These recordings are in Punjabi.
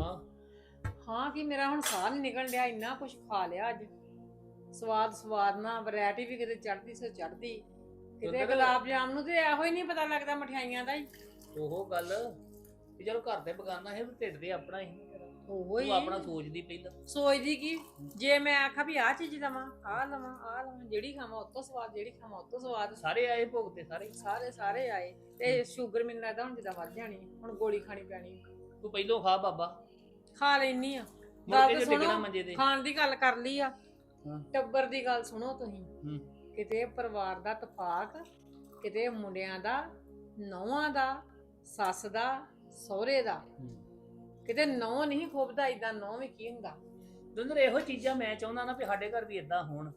ਹਾਂ। ਹਾਂ ਕਿ ਮੇਰਾ ਹੁਣ ਸਾਹ ਨਹੀਂ ਨਿਕਲ ਡਿਆ ਇੰਨਾ ਕੁਝ ਖਾ ਲਿਆ ਅੱਜ। ਸਵਾਦ ਸਵਾਦ ਨਾ ਵੈਰਾਈਟੀ ਵੀ ਕਿਤੇ ਚੜਦੀ ਸੋ ਚੜਦੀ ਕਿਤੇ ਗੁਲਾਬ ਜਾਮ ਨੂੰ ਤੇ ਇਹੋ ਹੀ ਨਹੀਂ ਪਤਾ ਲੱਗਦਾ ਮਠਿਆਈਆਂ ਦਾ ਹੀ। ਉਹ ਗੱਲ ਵੀ ਚਲੋ ਘਰ ਦੇ ਬਗਾਨਾ ਹੈ ਢਿੱਡ ਦੇ ਆਪਣਾ ਹੀ। ਉਹੋ ਤੂੰ ਆਪਣਾ ਸੋਚਦੀ ਪਹਿਲਾਂ ਸੋਚਦੀ ਕੀ ਜੇ ਮੈਂ ਆਖਾਂ ਵੀ ਆਹ ਚੀਜ਼ ਲਵਾਂ ਆਹ ਲਵਾਂ ਆਹ ਲਵਾਂ ਜਿਹੜੀ ਖਾਵਾਂ ਉਹ ਤੋਂ ਸਵਾਦ ਜਿਹੜੀ ਖਾਵਾਂ ਉਹ ਤੋਂ ਸਵਾਦ। ਸਾਰੇ ਆਏ ਭੋਗ ਤੇ ਸਾਰੇ। ਸਾਰੇ ਸਾਰੇ ਆਏ। ਤੇ ਸ਼ੂਗਰ ਮੈਨੂੰ ਲੱਗਦਾ ਹੁਣ ਜਿੱਦਾਂ ਵੱਧ ਜਾਣੀ ਹੈ। ਹੁਣ ਗੋਲੀ ਖਾਣੀ ਪੈਣੀ। ਹੈ। ਤੂੰ ਪਹਿਲੋਂ ਖਾ ਬਾਬਾ। ਖਾ ਲੈਣੀ ਆ। ਮੁੜ ਗੱਲ ਕੇ ਡਿੱਗਣਾ ਸੁਣੋ ਮੰਜੇ ਤੇ। ਖਾਣ ਦੀ ਗੱਲ ਕਰ ਲਈ ਆ। ਹਾਂ। ਟੱਬਰ ਦੀ ਗੱਲ ਸੁਣੋ ਤੁਸੀਂ। ਹੂੰ। ਕਿਤੇ ਪਰਿਵਾਰ ਦਾ ਤਫਾਕ ਕਿਤੇ ਮੁੰਡਿਆਂ ਦਾ ਨੌਵਾਂ ਦਾ ਸੱਸ ਦਾ ਸਹੁਰੇ ਦਾ। ਹੂੰ। ਕਿਤੇ ਨੌ ਨਹੀਂ ਖੋਬਦਾ ਇਦਾਂ ਨੌ ਵੀ ਕੀ ਹੁੰਦਾ? ਦੁੰਦਰ ਇਹੋ ਚੀਜ਼ਾਂ ਮੈਂ ਚਾਹੁੰਦਾ ਨਾ ਵੀ ਸਾਡੇ ਘਰ ਵੀ ਇਦਾਂ ਹੋਣ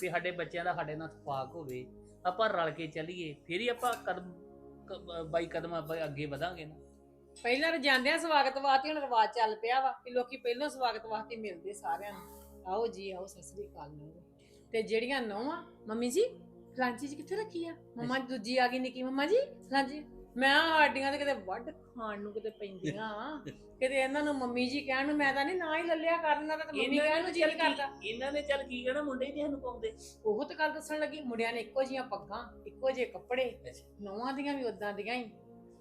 ਵੀ ਸਾਡੇ ਬੱਚਿਆਂ ਦਾ ਸਾਡੇ ਨਾਲ ਇਤਫਾਕ ਹੋਵੇ। ਆਪਾਂ ਰਲ ਕੇ ਚੱਲੀਏ ਫਿਰ ਹੀ ਆਪਾਂ ਕਦਮ ਕ- ਬਾਈ ਕਦਮ ਆਪਾਂ ਅੱਗੇ ਵਧਾਂਗੇ ਨਾ। ਪਹਿਲਾਂ ਤਾਂ ਜਾਂਦਿਆਂ ਸਵਾਗਤ ਵਾਸਤੇ ਹੁਣ ਰਿਵਾਜ ਚੱਲ ਪਿਆ ਵਾ ਕਿ ਲੋਕੀ ਪਹਿਲਾਂ ਸਵਾਗਤ ਵਾਸਤੇ ਮਿਲਦੇ ਸਾਰਿਆਂ ਨੂੰ। ਆਓ ਜੀ ਆਓ ਸਤਿ ਸ੍ਰੀ ਅਕਾਲ। ਨੂੰ ਤੇ ਜਿਹੜੀਆਂ ਨੌਵਾਂ ਮੰਮੀ ਜੀ ਫਲਾਂਚੀ ਜੀ ਕਿੱਥੇ ਰੱਖੀ ਆ? ਮੰਮਾ ਜੀ ਦੂਜੀ ਆ ਗਈ ਨਿੱਕੀ ਮੰਮਾ ਜੀ ਫਲਾਂਚੀ ਮੈਂ ਹਾਡੀਆਂ ਤੇ ਕਿਤੇ ਵੱਢ ਖਾਣ ਨੂੰ ਕਿਤੇ ਪੈਂਦੀਆਂ ਕਿਤੇ ਇਹਨਾਂ ਨੂੰ ਮੰਮੀ ਜੀ ਕਹਿਣ ਨੂੰ ਮੈਂ ਤਾਂ ਨਹੀਂ ਨਾ ਹੀ ਲੱਲਿਆ ਕਰਨਾ ਤਾਂ ਮੰਮੀ ਕਹਿਣ ਨੇ ਨੂੰ ਜੀ ਚੱਲ ਨਹੀਂ ਕਰਦਾ। ਇਹਨਾਂ ਨੇ ਚੱਲ ਕੀ ਕਹਿਣਾ ਮੁੰਡੇ ਹੀ ਸਾਨੂੰ ਪਾਉਂਦੇ। ਉਹ ਤਾਂ ਗੱਲ ਦੱਸਣ ਲੱਗੀ ਮੁੰਡਿਆਂ ਨੇ ਇੱਕੋ ਜੀਆਂ ਪੱਗਾਂ ਇੱਕੋ ਜਿਹੇ ਕੱਪੜੇ ਨੌਵਾਂ ਦੀਆਂ ਵੀ ਉਦਾਂ ਦੀਆਂ ਹੀ।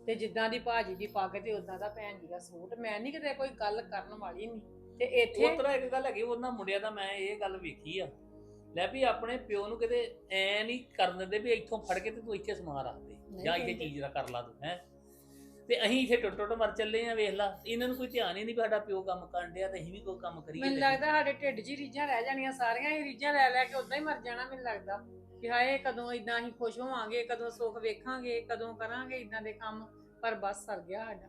ਤੇ ਜਿੱਦਾਂ ਦੀ ਭਾਜੀ ਦੀ ਪੱਗ ਤੇ ਉਦਾਂ ਦਾ ਭੈਣ ਜੀ ਦਾ ਸੂਟ ਮੈਂ ਨਹੀਂ ਕਿਤੇ ਕੋਈ ਗੱਲ ਕਰਨ ਵਾਲੀ ਨਹੀਂ ਤੇ ਇੱਥੇ ਉਹ ਤਰ੍ਹਾਂ ਇੱਕ ਗੱਲ ਹੈਗੀ ਉਹਨਾਂ ਮੁੰਡਿਆਂ ਦਾ ਮੈਂ ਇਹ ਗੱਲ ਵੇਖੀ ਆ। ਲੈ ਵੀ ਆਪਣੇ ਪਿਓ ਨੂੰ ਕਿਤੇ ਐ ਨਹੀਂ ਕਰਨ ਦਿੰਦੇ ਵੀ ਇੱਥੋਂ ਫੜ ਕੇ ਤੇ ਤੂੰ ਇੱਥੇ ਸਮਾਨ ਰੱਖ ਦੇ ਜਾਂ ਇੱਥੇ। ਚੀਜ਼ ਦਾ ਕਰ ਲਾ ਤੂੰ ਹੈ। ਤੇ ਅਸੀਂ ਇੱਥੇ ਟੁੱਟ ਟੁੱਟ ਮਰ ਚੱਲੇ ਆ ਵੇਖ ਲਾ। ਇਹਨਾਂ ਨੂੰ ਕੋਈ ਧਿਆਨ ਹੀ ਨਹੀਂ ਵੀ ਸਾਡਾ ਪਿਓ ਕੰਮ ਕਰਨ ਡਿਆ ਤੇ ਅਸੀਂ ਵੀ ਕੋਈ ਕੰਮ ਕਰੀਏ ਮੈਨੂੰ ਤੇ ਲੱਗਦਾ ਸਾਡੇ ਢਿੱਡ 'ਚ ਹੀ ਰੀਝਾਂ ਰਹਿ ਜਾਣੀਆਂ ਸਾਰੀਆਂ ਹੀ ਰੀਝਾਂ ਲੈ ਲੈ ਕੇ ਉਦਾਂ ਹੀ ਮਰ ਜਾਣਾ ਮੈਨੂੰ ਲੱਗਦਾ। ਕਿ ਹਾਏ ਕਦੋਂ ਇਦਾਂ ਅਸੀਂ ਖੁਸ਼ ਹੋਵਾਂਗੇ ਕਦੋਂ ਸੁੱਖ ਵੇਖਾਂਗੇ ਕਦੋਂ ਕਰਾਂਗੇ ਇਦਾਂ ਦੇ ਕੰਮ ਪਰ ਬਸ ਸਰ ਗਿਆ ਸਾਡਾ।